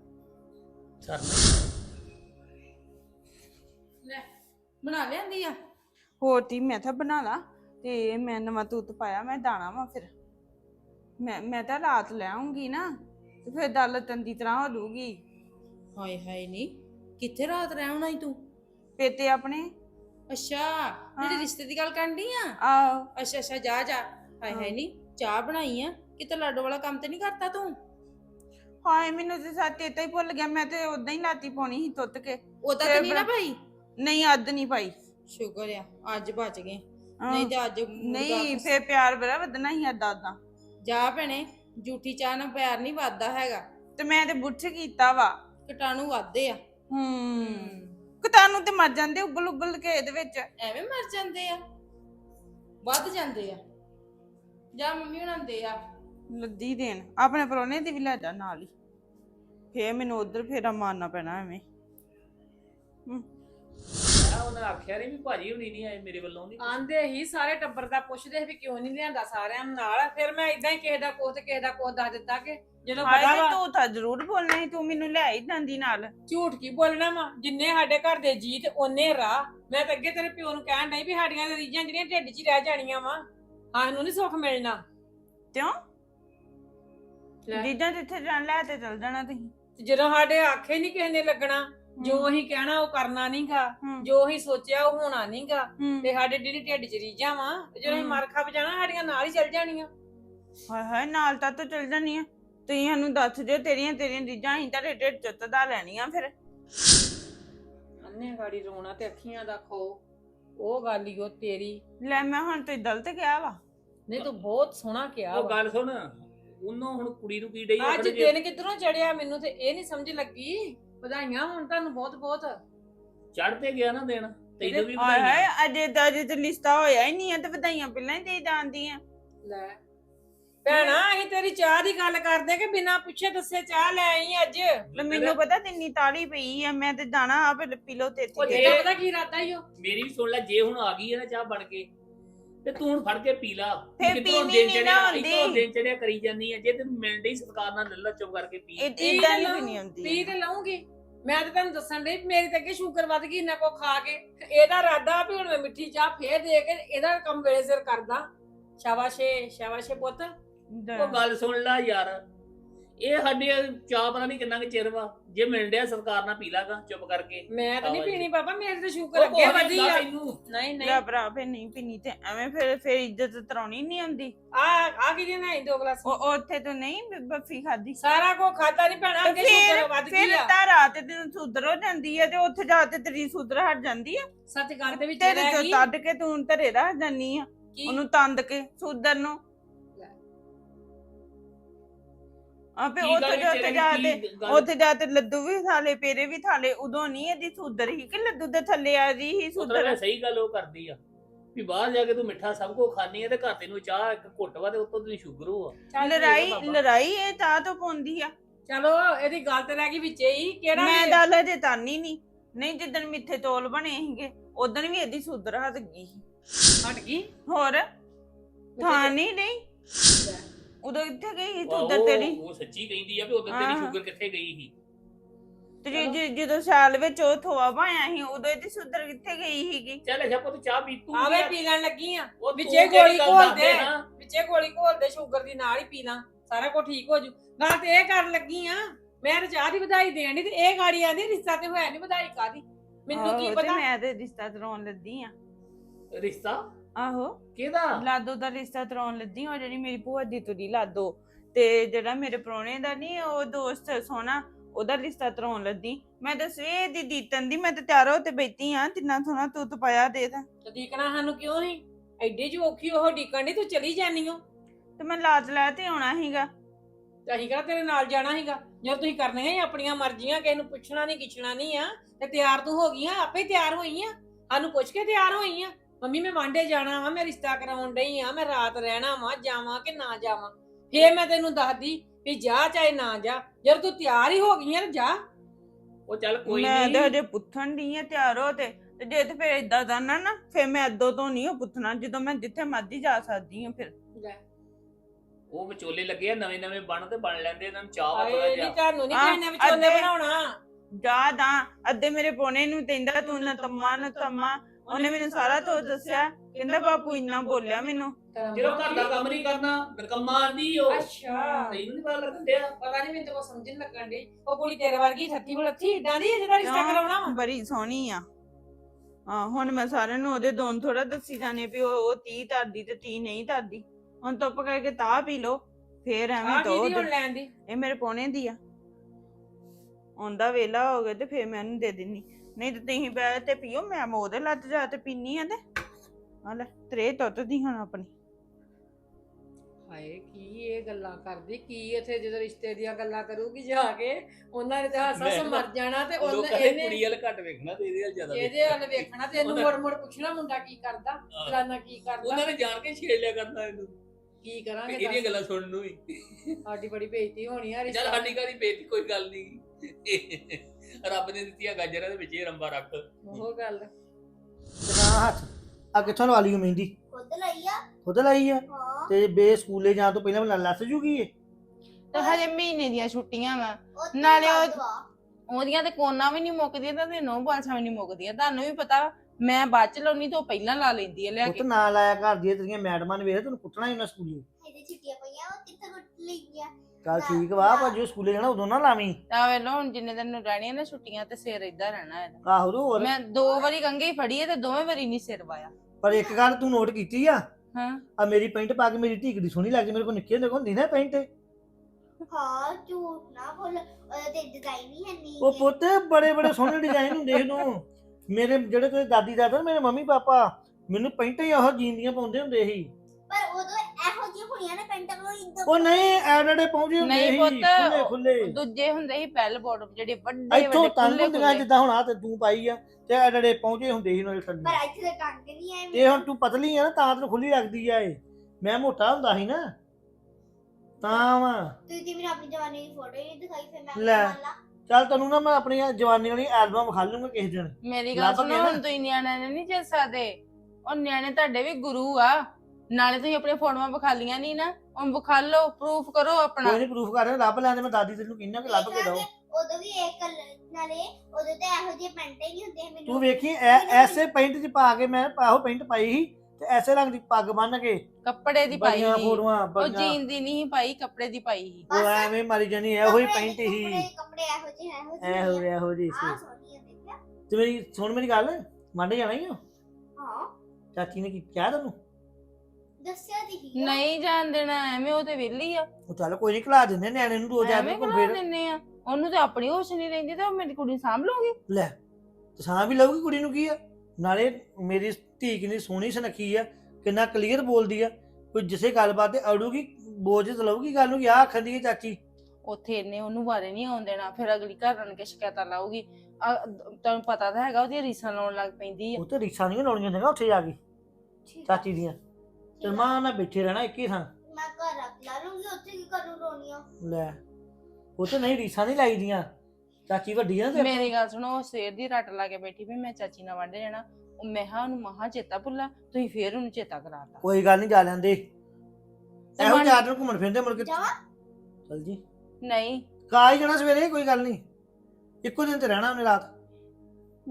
ਸਰ ਲੈ ਬਣਾ ਲਿਆਂਦੀ ਆ? ਹੋਰ ਤੀ ਮੈਂ ਤਾਂ ਬਣਾ ਲਾ। ਤੇ ਮੈਂ ਨਵਾਂ ਤੂਤ ਪਾਇਆ ਮੈਂ ਦਾਣਾ ਵਾ ਫਿਰ। ਮੈਂ ਮੈਂ ਤਾਂ ਰਾਤ ਲੈ ਆਉਂਗੀ ਨਾ ਤੇ ਫਿਰ ਦਲ ਤੰਦੀ ਤਰ੍ਹਾਂ ਹੋ ਲੂਗੀ ਹਾਏ ਹਾਏ ਨਹੀਂ ਕਿੱਥੇ ਰਾਤ ਰਹਿਣਾ ਈ ਤੂੰ? ਪੇਤੇ ਆਪਣੇ ਅੱਛਾ ਜਿਹੜੇ ਰਿਸ਼ਤੇ ਦੀ ਗੱਲ ਕਰਨ ਡਈ ਆ? ਆਓ ਅੱਛਾ ਅੱਛਾ ਜਾ ਜਾ। ਹਾਏ ਹਾਏ ਨਹੀਂ ਚਾਹ ਬਣਾਈ ਆ? ਕਿਤੇ ਲਾਡੋ ਵਾਲਾ ਕੰਮ ਤੇ ਨਹੀਂ ਕਰਤਾ ਤੂੰ? ਹਾਏ ਮੈਨੂੰ ਤੇ ਸੱਚ ਚੇਤਾ ਹੀ ਭੁੱਲ ਗਿਆ ਮੈਂ ਤੇ ਉਦਾਂ ਹੀ ਲਾਤੀ ਪਾਉਣੀ ਸੀ ਤੁੱਤ ਕੇ। ਉਹਦਾ ਤਾਂ ਨਹੀਂ ਨਾ ਭਾਈ ਨਹੀਂ ਅੱਧ ਨਹੀਂ ਪਾਈ। ਸ਼ੁਕਰ ਆ ਅੱਜ ਬਚ ਗਏ। ਨਹੀਂ ਤੇ ਅੱਜ ਮੁਰਗਾ ਨਹੀਂ ਫੇਰ ਪਿਆਰ ਬੜਾ ਵਧਣਾ ਹੀ ਅੱਧਾ ਅੱਧਾ। ਜਾ ਭੈਣੇ ਝੂਠੀ ਚਾਹ ਨਾਲ ਪਿਆਰ ਨਹੀਂ ਵੱਧਦਾ ਹੈਗਾ। ਤੇ ਮੈਂ ਤੇ ਬੁੱਠ ਕੀਤਾ ਵਾ। ਕੀਟਾਣੂ ਵੱਧਦੇ ਆ। ਹੂੰ। ਕਤਾਨੂੰ ਤੇ ਮਰ ਜਾਂਦੇ ਉਗਲ ਉਗਲ ਕੇ ਇਹਦੇ ਵਿੱਚ। ਐਵੇਂ ਮਰ ਜਾਂਦੇ ਆ। ਵੱਧ ਜਾਂਦੇ ਆ। ਜਾ ਮੰਮੀ ਬਣਾਉਂਦੇ ਆ। ਲੱਦੀ ਦੇਣ। ਆਪਣੇ ਪਰੋਨੇ ਦੀ ਵੀ ਲੈ ਜਾ ਨਾਲ ਹੀ। ਫੇਰ ਮੈਨੂੰ ਉਧਰ ਫੇਰਾ ਮਾਰਨਾ ਪੈਣਾ ਐਵੇਂ। ਹੂੰ। ਆ ਉਹਨਾਂ ਆਖਿਆ ਨਹੀਂ ਵੀ ਭਾਜੀ ਹੁਣੀ ਨਹੀਂ ਆਏ ਮੇਰੇ ਵੱਲੋਂ ਨਹੀਂ ਆਂਦੇ ਹੀ ਸਾਰੇ ਟੱਬਰ ਦਾ ਪੁੱਛਦੇ ਵੀ ਕਿਉਂ ਨਹੀਂ ਲਿਆਂਦਾ ਸਾਰਿਆਂ ਨੂੰ ਨਾਲ। ਫਿਰ ਮੈਂ ਇਦਾਂ ਹੀ ਕਿਸੇ ਦਾ ਕੋਹ ਤੇ ਕਿਸੇ ਦਾ ਕੋਹ ਦੱਸ ਦਿੱਤਾ ਕਿ ਜਦੋਂ ਹਾਏ ਪਤਾ ਤੇ ਵਾ ਤੂੰ ਤਾਂ ਜ਼ਰੂਰ ਬੋਲਣਾ ਸੀ ਤੂੰ ਮੈਨੂੰ ਲੈ ਹੀ ਜਾਂਦੀ ਨਾਲ। ਝੂਠ ਕੀ ਬੋਲਣਾ ਵਾ? ਜਿੰਨੇ ਸਾਡੇ ਘਰ ਦੇ ਜੀ ਤੇ ਉਹਨੇ ਰਾਹ। ਮੈਂ ਤਾਂ ਅੱਗੇ ਤੇਰੇ ਪਿਓ ਨੂੰ ਕਹਿਣ ਨਹੀਂ ਵੀ ਸਾਡੀਆਂ ਤਾਂ ਰੀਝਾਂ ਜਿਹੜੀਆਂ ਢਿੱਡ 'ਚ ਹੀ ਰਹਿ ਜਾਣੀਆਂ ਵਾ। ਸਾਨੂੰ ਨਹੀਂ ਸੁੱਖ ਮਿਲਣਾ। ਕਿਉਂ? ਲੈ। ਜਿੱਥੇ ਜਾਣ ਲੈ ਤੇ ਚਲ ਜਾਣਾ ਤੁਸੀਂ। ਤੇ ਜਦੋਂ ਸਾਡੇ ਆਖੇ ਨਹੀਂ ਕਿਸੇ ਨੇ ਲੱਗਣਾ ਜੋ ਅਸੀਂ ਕਹਿਣਾ ਉਹ ਕਰਨਾ ਨਹੀਂਗਾ ਹੂੰ, ਜੋ ਅਸੀਂ ਸੋਚਿਆ ਉਹ ਹੋਣਾ ਨਹੀਂਗਾ ਹੂੰ। ਤੇ ਸਾਡੇ ਜਿਹੜੀ ਢਿੱਡ 'ਚ ਰੀਝਾਂ ਵਾ। ਤੇ ਜਦੋਂ ਅਸੀਂ ਹੂੰ। ਮਰ ਖੱਪ ਜਾਣਾ ਸਾਡੀਆਂ ਨਾਲ ਹੀ ਚੱਲ ਜਾਣੀਆਂ। ਹਾਏ ਹਾਏ ਨਾਲ ਤਾਂ ਤੂੰ ਚਲ ਜਾਨੀ ਆ। ਤੁਸੀਂ ਸਾਨੂੰ ਦੱਸ ਦਿਓ ਤੇਰੀਆਂ ਤੇਰੀਆਂ ਰੀਜਾਂ ਅਸੀਂ ਤਾਂ ਢਿੱਡ ਚੁੱਤ ਦਾ ਲੈਣੀਆਂ ਫਿਰ। ਅੰਨੇ ਗਾੜੀ ਰੋਣਾ ਤੇ ਅੱਖੀਆਂ ਦਾ ਖੋ। ਉਹ ਗੱਲ ਹੀ ਉਹ ਤੇਰੀ। ਲੈ ਮੈਂ ਹੁਣ ਤੇ ਗਲਤ ਕਿਹਾ ਵਾ। ਨਹੀਂ ਤੂੰ ਬਹੁਤ ਸੋਹਣਾ ਕਿਹਾ ਉਹ ਵਾ। ਗੱਲ ਸੁਣ ਉਹਨੂੰ ਹੁਣ ਕੁੜੀ ਨੂੰ ਕੀ ਡਈ ਆ ਅੱਜ ਦਿਨ ਕਿੱਧਰੋਂ ਚੜਿਆ ਮੈਨੂੰ ਤੇ ਇਹ ਨਹੀਂ ਸਮਝ ਲੱਗੀ। ਵਧਾਈਆਂ ਹੁਣ ਤੁਹਾਨੂੰ ਬਹੁਤ ਬਹੁਤ। ਚੜ੍ਹ ਤੇ ਗਿਆ ਨਾ ਦਿਨ ਤੈਨੂੰ ਵੀ ਵਧਾਈਆਂ। ਹਾਏ ਅਜੇ ਤਾਂ ਅਜੇ ਤੇ ਲਿਸਤਾ ਹੋਇਆ ਹੀ ਨਹੀਂ ਆ ਤੇ ਵਧਾਈਆਂ ਪਹਿਲਾਂ ਹੀ ਦੇ ਜਾਂਦੀਆਂ। ਲੈ ਭੈਣਾ ਅਸੀਂ ਤੇਰੀ ਚਾਹ ਦੀ ਗੱਲ ਕਰਦੇ ਕਿ ਬਿਨਾਂ ਪੁੱਛੇ ਦੱਸੇ ਚਾਹ ਲੈ ਆਈ ਅੱਜ? ਮੈਨੂੰ ਪਤਾ ਤਿੰਨੀ ਤਾਲੀ ਪਈ ਆ ਮੈਂ ਤੇ ਜਾਣਾ ਆਪੇ ਪੀ ਲਓ ਤੇ ਉਹ ਤੇਰਾ ਪਤਾ ਕੀ ਇਰਾਦਾ ਈ ਉਹ? ਮੇਰੀ ਵੀ ਸੁਣ ਲੈ ਜੇ ਹੁਣ ਆ ਗਈ ਹੈ ਨਾ ਚਾਹ ਬਣ ਕੇ ਤੇ ਤੂੰ ਹੁਣ ਫੜ ਕੇ ਪੀ ਲਾ। ਫਿਰ ਪੀਣੀ ਦਿਨ ਨੀ ਨਾ ਹੁੰਦੀ। ਇੱਥੋਂ ਦਿਨ ਚੜਿਆ ਕਰੀ ਜਾਂਦੀ ਹੈ ਜੇ ਤੈਨੂੰ ਮਿਲਣ ਡਈ ਸਤਕਾਰ ਨਾਲ ਲੱਲਾ ਚੁੱਪ ਕਰਕੇ ਪੀ। ਇਦਾਂ ਨਹੀਂ ਪੀਣੀ ਪੀ ਹੁੰਦੀ ਤੇ ਲਊਂਗੀ। ਮੈਂ ਤਾਂ ਤੁਹਾਨੂੰ ਦੱਸਣ ਡਈ ਮੇਰੀ ਤਾਂ ਅੱਗੇ ਸ਼ੂਗਰ ਵੱਧ ਗਈ ਇਹਨਾਂ ਕੋ ਖਾ ਕੇ। ਤੇ ਇਹਦਾ ਇਰਾਦਾ ਵੀ ਹੁਣ ਮੈਂ ਮਿੱਠੀ ਚਾਹ ਫੇਰ ਦੇ ਕੇ ਇਹਦਾ ਕੰਮ ਵੇਲੇ ਸਿਰ ਕਰਦਾ। ਸ਼ਾਬਾਸ਼ੇ ਸ਼ਾਬਾਸ਼ੇ ਪੁੱਤ। ਉਹ ਗੱਲ ਸੁਣ ਲੈ ਯਾਰ। ਇਹ ਸਾਡੀ ਚਾਹ ਪਤਾ ਨਹੀਂ ਕਿੰਨਾ ਕੁ ਚਿਰ ਵਾ। ਜੇ ਮਿਲਣ ਡਿਆ ਸਰਕਾਰ ਨਾਲ ਪੀ ਲਾਗਾ ਚੁੱਪ ਕਰਕੇ। ਮੈਂ ਤਾਂ ਨਹੀਂ। ਪੀਣੀ ਬਾਬਾ ਮੇਰੇ ਤਾਂ ਸ਼ੂਗਰ ਅੱਗੇ ਵਧੀ ਆ। ਨਹੀਂ ਨਹੀਂ। ਲੈ ਭਰਾ ਫੇ ਨਹੀਂ ਪੀਣੀ ਤੇ ਐਵੇਂ ਫਿਰ ਫਿਰ ਇੱਜ਼ਤ ਤਰਾਉਣੀ ਨਹੀਂ ਆਉਂਦੀ। ਆ ਆ ਕੀ ਜਿਹਨੇ ਦੋ ਗਲਾਸ। ਉਹ ਉੱਥੇ ਤੋਂ ਨਹੀਂ ਬੱਫੀ ਖਾਦੀ ਸਾਰਾ ਕੋ ਖਾਦਾ ਨਹੀਂ ਪੈਣਾ ਤੇ ਅੱਗੇ ਸ਼ੂਗਰ ਵੱਧ ਫਿਰ ਗਈ ਆ। ਤਾਂ ਰਾਤ ਤੈਨੂੰ ਸੁਧਰ ਹੋ ਜਾਂਦੀ ਹੈ ਤੇ ਉੱਥੇ ਜਾ ਕੇ ਤੇਰੀ ਸੁਧਰ ਹਟ ਜਾਂਦੀ ਹੈ ਸੱਚ ਗੱਲ ਦੇ ਵਿੱਚ ਤੇਰੇ ਰਹਿ ਗਈ। ਤੱਦ ਕੇ ਤੂੰ ਧਰੇ ਰਹਿ ਜਾਨੀ ਆ। ਉਹਨੂੰ ਤੰਦ ਕੇ ਸੁਧਰ ਨੂੰ ਆਪੇ ਕੀ ਗੱਲ ਉੱਥੇ ਜਾ ਕੇ ਰਹਿ ਜਾ? ਤੇ ਕੀ ਗੱਲ- ਉੱਥੇ ਜਾ ਤੇ ਲੱਡੂ ਵੀ ਥਾਲੇ ਪੇਰੇ ਵੀ ਥਾਲੇ ਉਦੋਂ ਨਹੀਂ ਇਹਦੀ ਸੁਧਰ ਹੀ ਕਿ ਲੱਡੂ ਦੇ ਥੱਲੇ ਆ ਰਹੀ ਹੀ ਸੁਧਰ। ਤਾਂ ਸਹੀ ਗੱਲ ਉਹ ਕਰਦੀ ਆ ਵੀ ਬਾਹਰ ਜਾ ਕੇ ਤੂੰ ਮਿੱਠਾ ਸਭ ਕੁਝ ਖਾਣੀ ਆ ਤੇ ਘਰ ਤੈਨੂੰ ਚਾਹ ਇੱਕ ਘੁੱਟ ਵਾ ਤੇ ਉੱਤੋਂ ਤੈਨੂੰ ਸ਼ੂਗਰ ਹੋ ਆ। ਚੱਲ ਠੀਕ ਆ ਲੜਾਈ ਬਾਬਾ। ਲੜਾਈ ਇਹ ਤਾਂ ਤੋਂ ਪਾਉਂਦੀ ਆ। ਚਲੋ ਇਹਦੀ ਗੱਲ ਤੇ ਰਹਿ ਗਈ ਵਿੱਚੇ ਹੀ ਕਿਹੜਾ ਮੈਂ ਗੱਲ ਅਜੇ ਤਾਨੀ ਨਹੀਂ। ਨਹੀਂ ਜਿੱਦਣ ਮਿੱਠੇ ਤੋਲ ਬਣੇ ਸੀਗੇ ਉਦੋਂ ਵੀ ਇਹਦੀ ਸੁਧਰ ਹਟ ਗਈ ਸੀ। ਹਟ ਗਈ? ਹੋਰ? ਥਾਂ ਨਹੀਂ ਨਹੀਂ ਉਦੋਂ ਇੱਥੇ ਗਈ ਸੀ ਸੁਧਰ ਤੇਰੀ? ਉਹ ਸੱਚੀ ਕਹਿੰਦੀ ਆ ਵੀ ਉਦੋਂ ਤੇਰੀ ਹਾਂ। ਸ਼ੂਗਰ ਕਿੱਥੇ ਗਈ ਸੀ? ਤੇ ਜੇ- ਜੇ- ਜਦੋਂ ਸਾਲ ਵਿੱਚ ਉਹ ਥੋਆ ਪਾਇਆ ਸੀ ਉਦੋਂ ਇਹਦੀ ਸੁਧਰ ਕਿੱਥੇ ਗਈ ਸੀਗੀ? ਚੱਲ ਅੱਛਾ ਪੁੱਤ ਚਾਹ ਪੀ ਤੂੰ ਆਵੇ। ਪੀ ਲੈਣ ਲੱਗੀ ਆ। ਉਹ ਤੂੰ ਵਿੱਚੇ ਕਿਹੜੀ ਗੋਲੀ ਗੱਲ ਘੋਲ ਦੇ। ਵਿੱਚੇ ਗੋਲੀ ਘੋਲ ਦੇ ਸ਼ੂਗਰ ਦੀ ਨਾਲ ਹੀ ਪੀ ਲਾਂ ਸਾਰਾ ਕੁਝ ਠੀਕ ਹੋ ਜੂ। ਗੱਲ ਤੇ ਇਹ ਕਰਨ ਲੱਗੀ ਆ ਮੈਂ ਤਾਂ ਚਾਹ ਦੀ ਵਧਾਈ ਦੇਣ ਤੇ ਇਹ ਗਾੜੀ ਆਂਦੀ ਰਿਸ਼ਤਾ ਤੇ ਹੋਇਆ ਨਹੀਂ ਵਧਾਈ ਕਾਦੀ ਮੈਨੂੰ ਕੀ ਤੇ ਪਤਾ? ਮੈਂ ਤੇ ਰਿਸ਼ਤਾ ਤਰਾਉਣ ਲੱਦੀ ਆ। ਰਿਸ਼ਤਾ? ਆਹੋ। ਕਿਹਦਾ? ਲਾਦੋ ਦਾ ਰਿਸ਼ਤਾ ਤਰਾਉਣ ਲੱਦੀ ਉਹ ਜਿਹੜੀ ਮੇਰੀ ਭੂਆ ਦੀ ਤੁਰੀ ਲਾਦੋ। ਤੇ ਜਿਹੜਾ ਮੇਰੇ ਪ੍ਰਾਹੁਣੇ ਦਾ ਨਹੀਂ ਉਹ ਦੋਸਤ ਸੋਨਾ ਉਹਦਾ ਰਿਸ਼ਤਾ ਤਰਾਉਣ ਲੱਦੀ। ਮੈਂ ਤਾਂ ਸਵੇਰ ਦੀ ਦੀਤਨ ਦੀ ਮੈਂ ਤਾਂ ਤਿਆਰ ਹੋ ਤੇ ਬੈਠੀ ਆ ਤਿੰਨਾ ਸੋਨਾ ਤੂਤ ਪਾਇਆ ਦੇ ਤਾਂ। ਤੇ ਦੇਖਣਾ ਸਾਨੂੰ ਕਿਉਂ ਨਹੀਂ ਐਡੀ ਜੋ ਔਖੀ ਉਹ ਡੀਕਣ ਦੀ ਤੂੰ ਚਲੀ ਜਾਨੀ ਓ। ਤੇ ਮੈਂ ਲਾਜ ਲੈ ਤੇ ਆਉਣਾ ਸੀਗਾ। ਤੇ ਅਸੀਂ ਕਿਹੜਾ ਤੇਰੇ ਨਾਲ ਜਾਣਾ ਸੀਗਾ? ਜਦੋਂ ਤੁਸੀਂ ਕਰਨੀਆਂ ਹੀ ਆਪਣੀਆਂ ਮਰਜ਼ੀਆਂ ਕਿਸੇ ਨੂੰ ਪੁੱਛਣਾ ਨਹੀਂ ਕਿਛਣਾ ਨਹੀਂ ਆ ਤੇ ਤਿਆਰ ਤੂੰ ਹੋ ਗਈਆਂ ਆਪੇ ਹੀ ਤਿਆਰ ਹੋਈ ਆ। ਸਾਨੂੰ ਪੁੱਛ ਕੇ ਤਿਆਰ ਹੋਈ ਆ। ਮੰਮੀ ਮੈਂ ਵਾਂਡੇ ਜਾਣਾ ਵਾ ਮੈਂ ਰਿਸ਼ਤਾ ਕਰਾਉਣ ਡਈ ਆ ਮੈਂ ਰਾਤ ਰਹਿਣਾ ਵਾ ਜਾਵਾਂ ਕਿ ਨਾ ਜਾਵਾਂ? ਫੇਰ ਮੈਂ ਤੈਨੂੰ ਦੱਸਦੀ ਵੀ ਜਾ ਚਾਹੇ ਨਾ ਜਾ ਜਦ ਤੂੰ ਤਿਆਰ ਹੀ ਹੋ ਗਈ ਆ ਤੇ ਜਾ। ਉਹ ਚੱਲ ਕੋਈ ਮੈਂ ਨਹੀਂ ਤਾਂ ਹਜੇ ਪੁੱਛਣ ਦੀ ਆ ਤਿਆਰ ਹੋ ਤੇ ਤੇ ਜੇ ਤੇ ਫਿਰ ਇਦਾਂ ਦਾ ਨਾ ਨਾ ਫਿਰ ਮੈਂ ਅੱਦੋਂ ਤੋਂ ਨਹੀਂ ਉਹ ਪੁੱਛਣਾ ਜਦੋਂ ਮੈਂ ਜਿੱਥੇ ਮਰਜ਼ੀ ਜਾ ਸਕਦੀ ਹਾਂ ਫਿਰ। ਉਹ ਵਿਚੋਲੇ ਲੱਗੇ ਆ ਨਵੇਂ ਨਵੇਂ ਬਣ ਤੇ ਬਣ ਲੈਂਦੇ ਇਹਨਾਂ ਨੂੰ ਚਾਹ ਵਾ ਥੋੜਾ ਜਿਹਾ। ਨਹੀਂ ਤੁਹਾਨੂੰ ਨਹੀਂ ਆ, ਕਿਸੇ ਨੇ ਵਿਚੋਲੇ ਅੱਧੇ- ਬਣਾਉਣਾ। ਜਾ ਦਾ ਅੱਧੇ ਮੇਰੇ ਪੋਨੇ ਨੂੰ ਕਹਿੰਦਾ ਤੂੰ ਨਾ ਤੰਮਾ ਨਾ ਤੰਮਾ। ਉਹਨੇ ਮੈਨੂੰ ਸਾਰਾ ਤੋਂ ਦੱਸਿਆ। ਕਹਿੰਦਾ ਬਾਪੂ ਇੰਨਾ ਬੋਲਿਆ ਮੈਨੂੰ। ਜਦੋਂ ਘਰ ਦਾ ਕੰਮ ਨਹੀਂ ਕਰਨਾ ਨਕਮਾ ਆਂਦੀ ਉਹ। ਅੱਛਾ। ਤੈਨੂੰ ਨਹੀਂ ਪਤਾ ਲੱਗਣ ਡਿਆ ਪਤਾ ਨਹੀਂ ਮੈਨੂੰ ਤਾਂ ਕੁਛ ਸਮਝਣ ਲੱਗਣ ਡਈ। ਉਹ ਕੁੜੀ ਤੇਰੇ ਵਰਗੀ ਠੱਠੀ ਬਲੱਥੀ ਇਦਾਂ ਦੀ ਜਿਹਦਾ ਰਿਸ਼ਤਾ? ਕਰਾਉਣਾ ਵਾ? ਬੜੀ ਸੋਹਣੀ ਆ। ਹਾਂ ਹੁਣ ਮੈਂ ਸਾਰਿਆਂ ਨੂੰ ਉਹਦੇ ਦੋਨ ਥੋੜਾ ਦੱਸੀ ਜਾਣੇ ਵੀ ਉਹ ਉਹ 30 ਧਰਦੀ ਤੇ 30 ਨਹੀਂ ਧਰਦੀ। ਹੁਣ ਧੁੱਪ ਕਰਕੇ ਤਾਂ ਪੀ ਲਓ ਫੇਰ ਐਵੇਂ ਦੋ ਕਿਹਦੀ ਹੁਣ ਲੈਣ ਦੀ? ਇਹ ਮੇਰੇ ਪੋਨੇ ਦੀ ਆ। ਆਉਂਦਾ ਵੇਲਾ ਹੋ ਗਿਆ ਤੇ ਫੇਰ ਮੈਂ ਉਹਨੂੰ ਦੇ ਦਿੰਨੀ। ਨਹੀਂ ਤੇ ਤੁਸੀਂ ਬੈ ਤੇ ਪੀਓ ਮੈਂ ਉਹਦੇ ਲੱਤ ਜਾ ਤੇ ਪੀਨੀ ਆ ਤੇ। ਆ ਲੈ ਤਰੇ ਤੁੱਤ ਦੀ ਹੁਣ ਆਪਣੀ। ਹਾਏ ਕੀ ਇਹ ਗੱਲਾਂ ਕਰਦੀ? ਕੀ ਇੱਥੇ ਜਦੋਂ ਰਿਸ਼ਤੇ ਦੀਆਂ ਗੱਲਾਂ ਕਰੂਗੀ ਜਾ ਕੇ? ਉਹਨਾਂ ਨੇ ਤੇ ਹਾਸਾ ਮੈਂ ਸੋ ਮਰ ਜਾਣਾ ਤੇ ਉਹ ਉਹਨੇ ਕਹਿੰਦੇ ਇਹਨੇ ਕੁੜੀ ਵਾਲ ਘੱਟ ਵੇਖਣਾ ਤੇ ਇਹਦੇ ਵਾਲ ਜ਼ਿਆਦਾ ਇਹਦੇ ਵੱਲ ਵੇਖਣਾ ਤੇ ਇਹਨੂੰ ਮੁੜ ਮੁੜ ਪੁੱਛਣਾ ਮੁੰਡਾ ਕੀ ਕਰਦਾ ਹਾਂ। ਫਲਾਨਾ ਕੀ ਕਰਦਾ। ਉਹਨਾਂ ਨੇ ਜਾਣ ਕੇ ਛੇੜ ਲਿਆ ਕਰਨਾ ਇਹਨੂੰ। ਕੀ ਤੇ ਕਰਾਂਗੇ ਇਹਦੀਆਂ? ਗੱਲਾਂ ਸੁਣਨ ਨੂੰ ਵੀ। ਸਾਡੀ ਬੜੀ ਬੇਇੱਜ਼ਤੀ ਹੋਣੀ ਆ ਚੱਲ ਰਿਸ਼ਤਾ। ਸਾਡੀ ਘਰੀ ਬੇਇੱਜ਼ਤੀ ਕੋਈ ਗੱਲ ਨਹੀਂ ਰੱਬ ਨੇ ਦਿੱਤੀਆਂ ਗਾਜਰਾਂ ਦੇ ਵਿੱਚ ਹੀ ਰੰਬਾ ਰੱਖ। ਉਹ ਗੱਲ। ਤੇ ਨਾ ਹੱਥ। ਆ ਕਿੱਥੋਂ ਲਵਾ ਲਈ ਮਹਿੰਦੀ? ਖੁਦ ਲਈ ਆ। ਖੁਦ ਲਾਈ ਆ? ਹਾਂ। ਤੇ ਬੇ ਸਕੂਲੇ ਜਾਣ ਤੋਂ ਪਹਿਲਾਂ ਲੱਸ ਜੂਗੀ ਏ ਤੇ ਹਜੇ ਮਹੀਨੇ ਦੀਆਂ ਛੁੱਟੀਆਂ ਵਾ। ਉਹ ਤੋਂ ਨਾਲੇ ਉਹ- ਬਾਅਦ ਵਾ। ਉਹਦੀਆਂ ਤੇ ਕੋਨਾ ਵੀ ਨਹੀਂ ਮੁੱਕਦੀਆਂ ਤੇ ਨੋ ਬਾਲਸਾਂ ਵੀ ਨਹੀਂ ਮੁੱਕਦੀਆਂ। ਤੁਹਾਨੂੰ ਵੀ ਪਤਾ ਮੈਂ ਬਾਅਦ ਚ ਲਾਉਣੀ ਤੋਂ ਪਹਿਲਾਂ ਲਾ ਲੈਂਦੀ ਹੈ ਲਿਆ ਪੁੱਤ ਕੇ। ਨਾ ਲਾਇਆ ਘਰ ਦੀਆਂ ਤੇਰੀਆਂ ਮੈਡਮਾਂ ਨੇ ਵੇਖ ਤੈਨੂੰ ਕੁੱਟਣਾ ਹੀ ਉਹਨਾਂ ਸਕੂਲੇ ਇਹਦੇ ਛੁੱਟੀਆਂ ਪਈਆਂ ਉਹ ਕਿੱਥੇ ਕੁੱਟ ਲਈ ਆ ਚੱਲ ਠੀਕ ਵਾ ਪਰ ਜੋ ਸਕੂਲੇ ਜਾਣਾ ਉਦੋਂ ਨਾ ਲਾਵੀਂ। ਤਾਂ ਵੇਲੋ ਹੁਣ ਜਿੰਨੇ ਦਿਨ ਨੂੰ ਰਹਿਣੀਆਂ ਨਾ ਛੁੱਟੀਆਂ ਤੇ ਸਿਰ ਇਦਾਂ ਰਹਿਣਾ ਇਹਦਾ। ਆਹੋ ਤੇ ਹੋਰ। ਮੈਂ ਦੋ ਵਾਰੀ ਕੰਘੀ ਫੜੀ ਹੈ ਤੇ ਦੋਵੇਂ ਵਾਰੀ ਨਹੀਂ ਸਿਰ ਵਾਇਆ। ਪਰ ਇੱਕ ਗੱਲ ਤੂੰ ਨੋਟ ਕੀਤੀ ਆ? ਹਾਂ। ਆ ਮੇਰੀ ਪੈਂਟ ਪਾ ਕੇ ਮੇਰੀ ਢੀਕ ਦੀ ਸੋਹਣੀ ਲੱਗਦੀ ਮੇਰੇ ਕੋਲ ਨਿੱਕੇ ਹੁੰਦੇ ਕੋਲ ਹੁੰਦੀ ਨਾ ਪੈਂਟ ਹਾਂ ਝੂਠ ਨਾ ਬੋਲ ਉਹਦੇ ਤੇ ਡਿਜ਼ਾਈਨ ਹੀ ਹੈ ਨਹੀਂ ਉਹ ਪੁੱਤ ਬੜੇ ਬੜੇ ਸੋਹਣੇ ਡਿਜ਼ਾਈਨ ਹੁੰਦੇ ਇਹਨੂੰ। ਮੇਰੇ ਜਿਹੜੇ ਤੇਰੇ ਦਾਦੀ ਦਾਦਾ ਮੇਰੇ ਮੰਮੀ ਪਾਪਾ ਮੈਨੂੰ ਪੈਂਟਾਂ ਹੀ ਉਹ ਜੀਨ ਦੀਆਂ ਪਾਉਂਦੇ ਹੁੰਦੇ ਸੀ। ਪਰ ਉਦੋਂ ਇਹੋ ਨੇ ਪੈਂਟਾਂ ਇੱਦਾਂ ਉਹ ਨਹੀਂ ਐਡੜੇ ਪਾਉਂਦੇ ਹੁੰਦੇ ਨਹੀਂ ਸੀ ਪੁੱਤ, ਖੁੱਲੇ ਖੁੱਲੇ ਦੂਜੇ ਹੁੰਦੇ ਸੀ ਬੈਲ ਬੋਟਮ ਜਿਹੜੇ ਵੱਡੇ ਇੱਥੋਂ ਵੱਡੇ ਤੰਗ ਖੁੱਲੇ ਹੁੰਦੀਆਂ ਜਿੱਦਾਂ ਹੁਣ ਆ ਤੇ ਤੂੰ ਪਾਈ ਆ ਤੇ ਐਡੜੇ ਪਹੁੰਚੇ ਹੁੰਦੇ ਸੀ ਨਾਲ ਠੰਡੀ। ਪਰ ਇੱਥੇ ਤਾਂ ਟੰਗ ਨਹੀਂ ਆਏ ਤੇ ਹੁਣ ਤੂੰ ਪਤਲੀ ਆ ਨਾ ਤਾਂ ਤੈਨੂੰ ਖੁੱਲੀ ਲੱਗਦੀ ਆ ਇਹ। ਮੈਂ ਮੋਟਾ ਹੁੰਦਾ ਸੀ ਨਾ। ਤਾਂ ਵਾ। ਤੁਸੀਂ ਮੈਨੂੰ ਆਪਣੀ ਜਵਾਨੀ ਦੀ ਫੋਟੋ ਹੀ ਨਹੀਂ ਦਿਖਾਈ ਫਿਰ ਮੈਂ ਲੈ। ਮੰਨ ਲਾ। ਚੱਲ ਤੈਨੂੰ ਨਾ ਮੈਂ ਆਪਣੀ ਜਵਾਨੀ ਵਾਲੀ ਐਲਬਮ ਵਿਖਾ ਲੂੰਗਾ ਕਿਸੇ ਦਿਨ। ਮੇਰੀ ਗੱਲ ਲੱਭ ਸੁਣੋ ਨਾ। ਹੁਣ ਤੁਸੀਂ ਨਿਆਣਿਆਂ ਨੇ ਨਹੀਂ ਚੱਲ ਸਕਦੇ ਉਹ ਨਿਆਣੇ ਤੁਹਾਡੇ ਵੀ ਗੁਰੂ ਆ। ਨਾਲੇ ਤੁਸੀਂ ਆਪਣੀਆਂ ਫੋਟੋਆਂ ਵਿਖਾ ਲੀਆਂ ਨਹੀਂ ਨਾ ਉਹ ਵਿਖਾ ਲਓ ਪ੍ਰੂਫ ਕਰੋ ਆਪਣਾ। ਕੋਈ ਨਹੀਂ ਪ੍ਰੂਫ ਕਰ ਰਿਹਾ ਲੱਭ ਲੈਂਦੇ ਮੈਂ ਦਾਦੀ ਤੈਨੂੰ ਕਹਿੰਦਾ ਕਿ ਲੱਭ ਕੇ ਦਓ ਉਦੋਂ ਵੀ ਇੱਕ ਕਲਰ ਨਾਲੇ ਉਦੋਂ ਤਾਂ ਇਹੋ ਜਿਹੇ ਪੈਂਟਾਂ ਹੀ ਨਹੀਂ ਹੁੰਦੀਆਂ ਮੈਨੂੰ। ਤੂੰ ਵੇਖੀ ਐ- ਐਸੇ ਪੈਂਟ 'ਚ ਪਾ ਕੇ ਮੈਂ ਆਹੋ ਪੈਂਟ ਪਾਈ ਸੀ ਤੇ ਐਸੇ ਰੰਗ ਦੀ ਪੱਗ ਬੰਨ ਕੇ ਕੱਪੜੇ ਦੀ ਪਾਈ ਬੜੀਆਂ ਸੀ। ਫੋਟੋਆਂ ਉਹ ਬੜੀਆਂ। ਜੀਨ ਦੀ ਨਹੀਂ ਸੀ ਪਾਈ ਕੱਪੜੇ ਦੀ ਪਾਈ ਸੀ। ਉਹ ਐਵੇਂ ਮਾਰੀ ਜਾਨੀ ਇਹੋ ਹੀ ਕੱਪੜੇ- ਪੈਂਟ ਹੀ ਕੱਪੜੇ ਕੱਪੜੇ ਇਹੋ ਜਿਹੇ ਇਹੋ ਜਿਹੇ ਇਹੋ ਇਹੋ ਜੀ ਆ ਸੀ ਸੋਹਣੀ ਆ ਦੇਖਿਆ। ਤੇ ਮੇਰੀ ਸੁਣ ਮੇਰੀ ਗੱਲ ਮੰਡੇ ਜਾਣਾ ਹੀ ਆ ਹਾਂ। ਚਾਚੀ ਨੇ ਕੀ ਕਿਹਾ ਤੈਨੂੰ? ਦੱਸਿਆ ਦੀ ਹੀ ਆ। ਨਹੀਂ ਜਾਣ ਦੇਣਾ ਐਵੇਂ ਉਹ ਤੇ ਵਿਹਲੀ ਆ। ਉਹ ਚੱਲ ਕੋਈ ਨਹੀਂ ਖਿਲਾ ਦਿੰਦੇ ਨਿਆਣੇ ਨੂੰ ਦੋ ਚਾਰ ਐਵੇਂ ਦਿਨ ਫਿਰ। ਦਿੰਨੇ ਆ। ਉਹਨੂੰ ਤੇ ਆਪਣੀ ਹੋਸ਼ ਨਹੀਂ ਰਹਿੰਦੀ ਤੇ ਉਹ ਮੇਰੀ ਕੁੜੀ ਨੂੰ ਸਾਂਭ ਲਊਗੀ। ਲੈ ਤਸਾਂ ਵੀ ਲਊਗੀ ਕੁੜੀ ਨੂੰ ਕੀ ਆ? ਨਾਲੇ ਮੇਰੀ ਧੀ ਕਿੰਨੀ ਸੋਹਣੀ ਸੁਨੱਖੀ ਆ ਕਿੰਨਾ ਕਲੀਅਰ ਬੋਲਦੀ ਆ। ਕੋਈ ਜਿਸੇ ਗੱਲਬਾਤ ਤੇ ਅੜੂਗੀ ਬੋਝ ਤੇ ਲਊਗੀ ਗੱਲ ਨੂੰ ਕਿ ਆ ਆਖਣ ਦੀ ਹੈ ਚਾਚੀ? ਉੱਥੇ ਇਹਨੇ ਉਹਨੂੰ ਬਾਰੇ ਨਹੀਂ ਆਉਣ ਦੇਣਾ ਫਿਰ ਅਗਲੀ ਘਰ ਆਣ ਕੇ ਸ਼ਿਕਾਇਤਾਂ ਲਾਊਗੀ। ਆ, ਤੁਹਾਨੂੰ ਪਤਾ ਤਾਂ ਹੈਗਾ ਉਹਦੀ ਰੀਸਾਂ ਲਾਉਣ ਲੱਗ ਪੈਂਦੀ ਆ। ਉਹ ਤੇ ਰਿਕਸ਼ਾ ਨਹੀਂ ਲਾਉਣੀਆਂ ਹੁੰਦੀਆਂ ਉੱਥੇ ਜਾ ਕੇ ਠੀਕ ਆ। ਚਾਚੀ ਦੀਆਂ। ਤੇ। ਮਾਂ ਨਾਲ ਬੈਠੇ ਰਹਿਣਾ ਇੱਕ ਹੀ ਥਾਂ। ਮੈਂ ਘਰ ਰੱਖ ਲਾ ਲੂੰਗੀ ਉੱਥੇ ਕੀ ਕਰੂ ਰੋਣੀਆਂ ਲੈ ਉਹ ਤੇ ਨਹੀਂ ਰੀਸਾਂ ਨਹੀਂ ਲਾਈਦੀਆਂ। ਚਾਚੀ ਵੱਡੀ ਆ ਨਾ ਤੇ ਮੇਰੀ ਗੱਲ ਸੁਣੋ ਉਹ ਸਵੇਰ ਦੀ ਰੱਟ ਲਾ ਕੇ ਬੈਠੀ ਵੀ ਮੈਂ ਚਾਚੀ ਨਾਲ ਵਾਂਢੇ ਜਾਣਾ ਉਹ ਮੈਂ ਹਾਂ ਉਹਨੂੰ ਮਹਾ ਚੇਤਾ ਭੁੱਲਾ ਤੁਸੀਂ ਫੇਰ ਉਹਨੂੰ ਚੇਤਾ ਕਰਾਤਾ। ਕੋਈ ਗੱਲ ਨਹੀਂ ਜਾ ਲੈਂਦੇ। ਤੇ ਇਹੋ ਮਨ- ਚਾਰ ਦਿਨ ਘੁੰਮਣ ਫਿਰਦੇ ਮੁੜ ਕੇ। ਜਾਵਾਂ? ਚਲ ਜੀ। ਨਹੀਂ। ਕਾਹ ਹੀ ਜਾਣਾ ਸਵੇਰੇ ਕੋਈ ਗੱਲ ਨਹੀਂ। ਇੱਕੋ ਦਿਨ ਤੇ ਰਹਿਣਾ ਉਹਨੇ ਰਾਤ।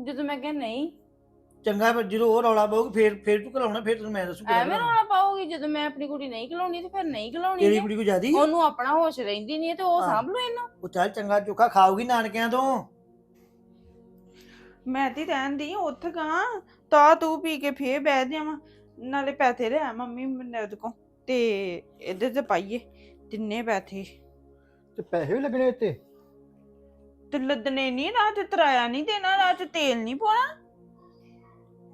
ਜਦੋਂ ਮੈਂ ਕਿਹਾ ਨਹੀਂ। ਚੰਗਾ ਫਿਰ ਜਦੋਂ ਉਹ ਰੌਲਾ ਪਾਉਗੀ ਫੇਰ ਫੇਰ ਤੂੰ ਘਲਾਉਣਾ ਫੇਰ ਤੈਨੂੰ ਮੈਂ ਦੱਸੂ ਕਿਹੜਾ ਐਵੇਂ ਘਲਾਉਣਾ। ਰੌਲਾ ਪਾਉਗੀ ਜਦੋਂ ਮੈਂ ਆਪਣੀ ਕੁੜੀ ਨਹੀਂ ਖਿਲਾਉਣੀ ਤੇ ਫਿਰ ਨਹੀਂ ਖਿਲਾਉਣੀ ਤੇਰੀ। ਕੁੜੀ ਕੋ ਜਾਦੀ ਉਹਨੂੰ ਆਪਣਾ ਹੋਸ਼ ਰਹਿੰਦੀ ਨਹੀਂ ਤੇ ਉਹ ਹਾਂ। ਸਾਂਭ ਲੋ ਇਹਨੂੰ। ਉਹ ਚੱਲ ਚੰਗਾ ਚੋਖਾ ਖਾਊਗੀ ਨਾਨਕਿਆਂ ਤੋਂ। ਮੈਂ ਤੇ ਰਹਿੰਦੀ ਉੱਠ ਗਾ। ਤਾਂ ਤੂੰ ਪੀ ਕੇ ਫੇਰ ਬਹਿ ਜਾਵਾਂ। ਨਾਲੇ ਪੈਸੇ ਲੈ ਮੰਮੀ ਮੇਰੇ ਉਹਦੇ ਕੋ ਤੇ ਇਹਦੇ ਤੇ ਪਾਈਏ ਤਿੰਨੇ ਪੈਸੇ। ਤੇ ਪੈਸੇ ਵੀ ਲੱਗਣੇ ਇੱਥੇ? ਤੇ ਲੱਦਣੇ ਨਹੀਂ ਰਾਤ ਤਰਾਇਆ ਨਹੀਂ ਦੇਣਾ ਰਾਤ ਤੇਲ ਨਹੀਂ ਪਾਉਣਾ।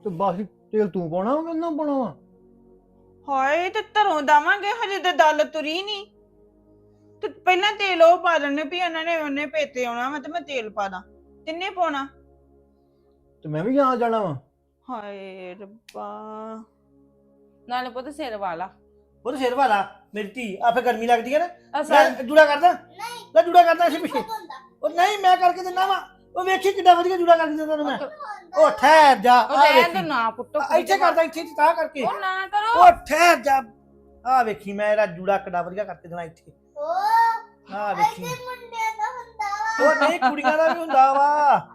ਤੇ ਬਾਕੀ ਤੇਲ ਤੂੰ ਪਾਉਣਾ ਉਹ ਕਿੰਨਾ ਪਾਉਣਾ ਵਾ? ਹਾਏ ਤੇ ਧਰੋਂ ਦਵਾਂਗੇ ਹਜੇ ਤੇ ਦਲ ਤੁਰੀ ਨਹੀਂ। ਤੇ ਪਹਿਲਾਂ ਤੇਲ ਉਹ ਪਾ ਦਿੰਨੇ ਵੀ ਉਹਨਾਂ ਨੇ ਉਹਨੇ ਪੇਤੇ ਆਉਣਾ ਵਾ ਤੇ ਮੈਂ ਤੇਲ ਪਾ ਦਾਂ। ਤਿੰਨੇ ਪਾਉਣਾ? ਤੇ ਮੈਂ ਵੀ ਆ ਜਾਣਾ ਵਾ। ਹਾਏ ਰੱਬਾ। ਨਾਲੇ ਪੁੱਤ ਸਿਰ ਵਾਲਾ। ਉਹ ਤੇ ਸਿਰ ਵਾਲਾ ਮੇਰੀ ਧੀ ਆਪੇ ਗਰਮੀ ਲੱਗਦੀ ਹੈ ਨਾ। ਅਸਲ ਮੈਂ ਜੂੜਾ ਕਰਦਾ। ਨਹੀਂ। ਲੈ ਜੂੜਾ ਕਰਦਾ ਇਸੇ ਪਿੱਛੇ। ਉਹ ਨਹੀਂ ਮੈਂ ਕਰਕੇ ਦਿੰਦਾ ਵਾ। ਉਹ ਵੇਖੀ ਕਿੱਡਾ ਵਧੀਆ ਜੂੜਾ ਕਰਕੇ ਦਿੰਦਾ ਤੈਨੂੰ ਮੈਂ। ਉਹ ਠਹਿਰ ਜਾ ਉਹ ਆ ਰਹਿਣ ਵੇਖੀ। ਦੋ ਨਾ ਪੁੱਟੋ ਆ, ਇੱਥੇ ਕਰਦਾ ਇੱਥੇ ਤਾਂ ਕਰਕੇ। ਉਹ ਨਾ ਕਰੋ। ਉਹ ਠਹਿਰ ਜਾ। ਆ ਵੇਖੀ ਮੈਂ ਇਹਦਾ ਜੂੜਾ ਕਿੱਡਾ ਵਧੀਆ ਕਰਕੇ ਦੇਣਾ ਇੱਥੇ। ਉਹ ਆ ਵੇਖੀ। ਇੱਥੇ ਮੁੰਡੇ ਦਾ ਹੁੰਦਾ ਵਾ। ਉਹ ਨਹੀਂ ਕੁੜੀਆਂ ਦਾ ਵੀ ਹੁੰਦਾ ਵਾ।